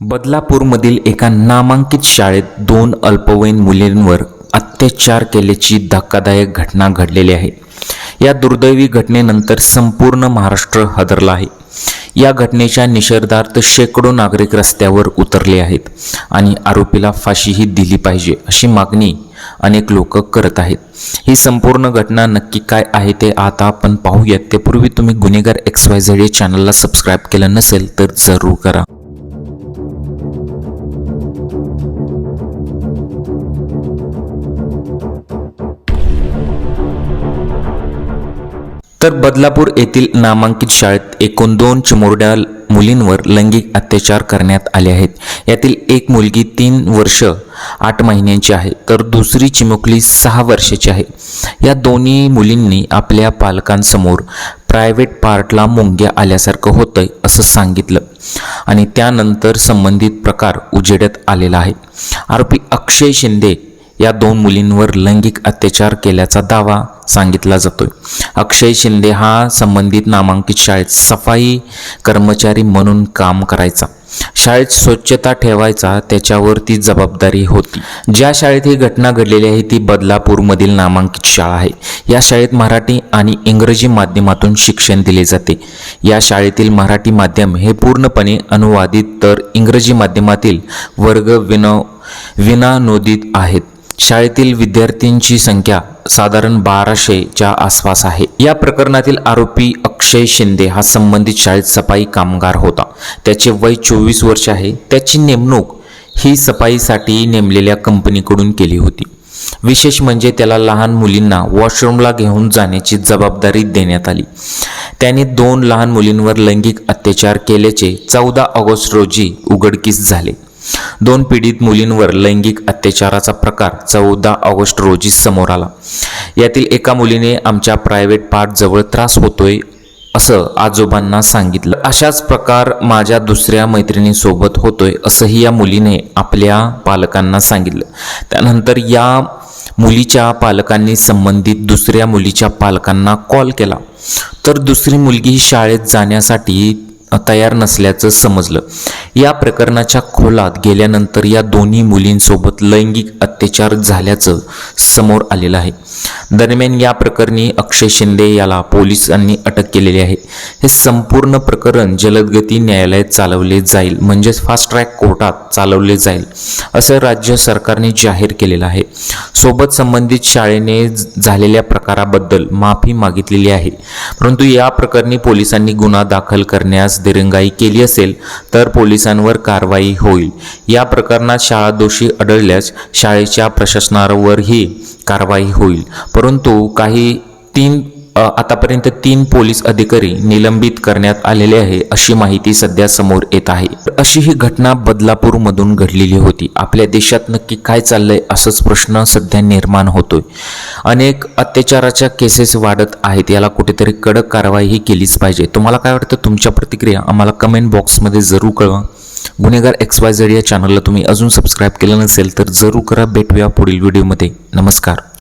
बदलापूरमधील एका नामांकित शाळेत दोन अल्पवयीन मुलींवर अत्याचार केल्याची धक्कादायक घटना घडलेली आहे. या दुर्दैवी घटनेनंतर संपूर्ण महाराष्ट्र हादरला आहे. या घटनेच्या निषेधार्थ शेकडो नागरिक रस्त्यावर उतरले आहेत आणि आरोपीला फाशीही दिली पाहिजे अशी मागणी अनेक लोक करत आहेत. ही संपूर्ण घटना नक्की काय आहे ते आता आपण पाहूयात. त्यापूर्वी तुम्ही गुन्हेगार एक्स वाय झेड या चॅनलला सबस्क्राईब केलं नसेल तर जरूर करा. तर बदलापूर येथील नामांकित शाळेत एकूण दोन चिमुरड्या मुलींवर लैंगिक अत्याचार करण्यात आले आहेत. यातील एक मुलगी तीन वर्ष आठ महिन्यांची आहे तर दुसरी चिमुकली सहा वर्षाची आहे. या दोन्ही मुलींनी आपल्या पालकांसमोर प्रायव्हेट पार्टला मुंग्या आल्यासारखं होतंय असं सांगितलं आणि त्यानंतर संबंधित प्रकार उजेडत आलेला आहे. आरोपी अक्षय शिंदे या दोन मुलींवर लैंगिक अत्याचार केल्याचा दावा सांगितला जातोय. अक्षय शिंदे हा संबंधित नामांकित शाळेत सफाई कर्मचारी म्हणून काम करायचा. शाळेत स्वच्छता ठेवायचा त्याच्यावर ती जबाबदारी होती. ज्या शाळेत ही घटना घडलेली आहे ती बदलापूरमधील नामांकित शाळा आहे. या शाळेत मराठी आणि इंग्रजी माध्यमातून शिक्षण दिले जाते. या शाळेतील मराठी माध्यम हे पूर्णपणे अनुवादित तर इंग्रजी माध्यमातील वर्ग विनो विनानोदित आहेत. शाळेतील विद्यार्थ्यांची संख्या साधारण बाराशेच्या आसपास आहे. या प्रकरणातील आरोपी अक्षय शिंदे हा संबंधित शाळेत सफाई कामगार होता. त्याचे वय चोवीस वर्ष आहे. त्याची नेमणूक ही सफाईसाठी नेमलेल्या कंपनीकडून केली होती. विशेष म्हणजे त्याला लहान मुलींना वॉशरूमला घेऊन जाण्याची जबाबदारी देण्यात आली. त्याने दोन लहान मुलींवर लैंगिक अत्याचार केल्याचे चौदा ऑगस्ट रोजी उघडकीस झाले. दोन पीडित मुलींवर लैंगिक अत्याचाराचा प्रकार चौदा ऑगस्ट रोजी समोर आला. यातील एका मुलीने आमच्या प्रायव्हेट पार्ट जवळ त्रास होतोय असं आजोबांना सांगितलं. अशाच प्रकार माझ्या दुसऱ्या मैत्रिणीसोबत होतोय असंही या मुलीने आपल्या पालकांना सांगितलं. त्यानंतर या मुलीच्या पालकांनी संबंधित दुसऱ्या मुलीच्या पालकांना कॉल केला. तर दुसरी मुलगी ही शाळेत जाण्यासाठी तयार नसल्याचं समजलं. या प्रकरणाच्या खोलात गेल्यानंतर या दोन्ही मुलींसोबत लैंगिक अत्याचार झाल्याचं समोर आलेलं आहे. दरम्यान या प्रकरणी अक्षय शिंदे याला पोलिसांनी अटक केलेली आहे. हे संपूर्ण प्रकरण जलदगती न्यायालयात चालवले जाईल म्हणजेच फास्ट ट्रॅक कोर्टात चालवले जाईल असं राज्य सरकारने जाहीर केलेलं आहे. सोबत संबंधित शाळेने झालेल्या प्रकाराबद्दल माफी मागितलेली आहे. परंतु या प्रकरणी पोलिसांनी गुन्हा दाखल करण्यास दिरंगाई केली असेल तर पोलिसांवर कारवाई होईल. या प्रकरणात शाळा दोषी आढळल्यास शाळेच्या प्रशासनावरही कारवाई होईल. परंतु काही तीन आतापर्यंत तीन पोलीस अधिकारी निलंबित करण्यात आलेले आहे अशी माहिती सध्या समोर येत आहे. अशी ही घटना बदलापूरमधून घडलेली होती. आपल्या देशात नक्की काय चाललंय असंच प्रश्न सध्या निर्माण होतोय. अनेक अत्याचाराच्या केसेस वाढत आहेत. याला कुठेतरी कडक कारवाई ही केलीच पाहिजे. तुम्हाला काय वाटतं? तुमच्या प्रतिक्रिया आम्हाला कमेंट बॉक्समध्ये जरूर कळवा. गुन्हेगार एक्स वाय झेड या चॅनलला तुम्ही अजून सबस्क्राईब केलं नसेल तर जरूर करा. भेटूया पुढील व्हिडिओमध्ये नमस्कार.